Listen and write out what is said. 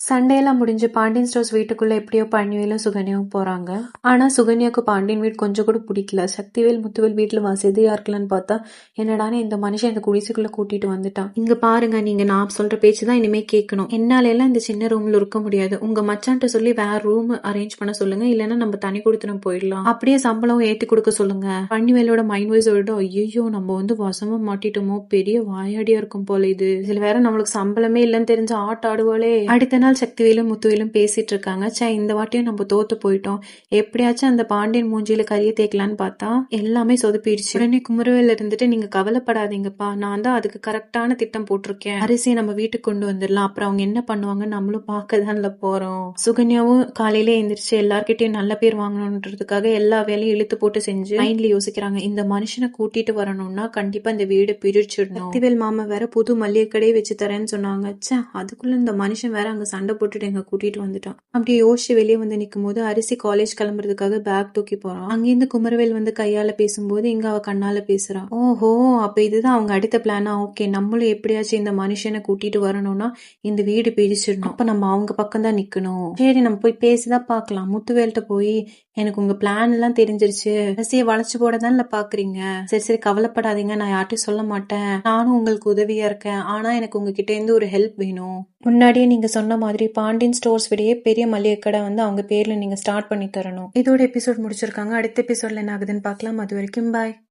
சண்டையெல்லாம் முடிஞ்சு பாண்டியன் ஸ்டோர்ஸ் வீட்டுக்குள்ள எப்படியோ பழனிவேலும் சுகன்யாவும் போறாங்க. ஆனா சுகன்யாவுக்கு பாண்டியன் வீடு கொஞ்சம் கூட பிடிக்கல. சக்திவேல் முத்துவேல் வீட்டுல வசதியா இருக்கலன்னு பார்த்தா என்னடான்னு இந்த மனுஷன் இந்த குடிசைக்குள்ள கூட்டிட்டு வந்துட்டான். இங்க பாருங்க நீங்க நான் சொல்ற பேச்சுதான் இனிமே கேட்கணும். என்னால எல்லாம் இந்த சின்ன ரூம்ல இருக்க முடியாது. உங்க மச்சான்ட்ட சொல்லி வேற ரூம் அரேஞ்ச் பண்ண சொல்லுங்க. இல்லைன்னா நம்ம தனி கொடுத்துன போயிடலாம். அப்படியே சம்பளம் ஏத்தி கொடுக்க சொல்லுங்க. பழனிவேலோட மைண்ட் வாய்ஸ் விட ஐயோ நம்ம வந்து வசமா மாட்டிட்டோமோ பெரிய வாயாடியா இருக்கும் போல இது. இதுல வேற நம்மளுக்கு சம்பளமே இல்லைன்னு தெரிஞ்ச ஆட்ட ஆடுவாளே. அடுத்த நாள் சக்திவேலும் முத்துவேலும் பேசிட்டு இருக்காங்க. ச்சே இந்த வாட்டியும் நம்ம தோத்து போயிட்டோம். எப்படியாச்சும் அந்த பாண்டியன் மூஞ்சியில கரிய தேய்க்கலான்னு பார்த்தா எல்லாமே சொதுப்பிடுச்சு உடனே குமரவேல் இருந்துட்டு நீங்க கவலைப்படாதீங்கப்பா. நான் தான் அதுக்கு கரெக்டான திட்டம் போட்டிருக்கேன். அரிசியை நம்ம வீட்டுக்கு கொண்டு வந்துடலாம். அப்புறம் அவங்க என்ன பண்ணுவாங்க நம்மளும் பார்க்கதான்ல போறோம். சுகன்யாவும் காலையில எந்திரிச்சு எல்லார்கிட்டயும் நல்ல பேர் வாங்கணுன்றதுக்காக எல்லா வேலையும் இழுத்து போட்டு செஞ்சு மைண்ட்ல யோசிக்கிறாங்க. இந்த மனுஷனை கூட்டிட்டு வரணும்னா கண்டிப்பா இந்த வீடு பிரிச்சிடணும். சக்திவேல் மாமா வேற புது மல்லிகை கடையை வச்சு தரேன்னு சொன்னாங்க. அதுக்குள்ள இந்த மனுஷன் வேற அங்க சண்டை போட்டுட்டு எங்க கூட்டிட்டு வந்துட்டான். அப்படியே யோசிச்சு வெளியே வந்து நிற்கும் போது அரிசி காலேஜ் கிளம்புறதுக்காக பேக் தூக்கி போறான். அங்கிருந்து குமரவேல் வந்து கையால பேசும்போது இங்க அவ கண்ணால பேசுறான் ஓஹோ அப்ப இதுதான் அவங்க அடுத்த பிளானா ஓகே நம்மளும் எப்படியாச்சும் இந்த மனுஷனை கூட்டிட்டு வரணும்னா இந்த வீடு பிரிச்சிடணும். அப்ப நம்ம அவங்க பக்கம் தான் நிக்கணும். சரி நம்ம போய் பேசிதான் பார்க்கலாம். முத்துவேல்கிட்ட போய் எனக்கு உங்க பிளான் எல்லாம் தெரிஞ்சிருச்சு. அரிசியை வளைச்சு போட தானே பாக்குறீங்க. சரி சரி கவலைப்படாதீங்க நான் யார்ட்டையும் சொல்ல மாட்டேன். நானும் உங்களுக்கு உதவியா இருக்கேன். ஆனா எனக்கு உங்ககிட்ட இருந்து ஒரு ஹெல்ப் வேணும். முன்னாடியே நீங்க சொன்ன மாதிரி பாண்டியன் ஸ்டோர்ஸ் விடையே பெரிய மளிகை கடை வந்து அவங்க பேர்ல நீங்க ஸ்டார்ட் பண்ணி தரணும். இதோட எபிசோட் முடிச்சிருக்காங்க. அடுத்த எபிசோட்ல என்ன ஆகுதுன்னு பார்க்கலாம். அது வரைக்கும் பாய்.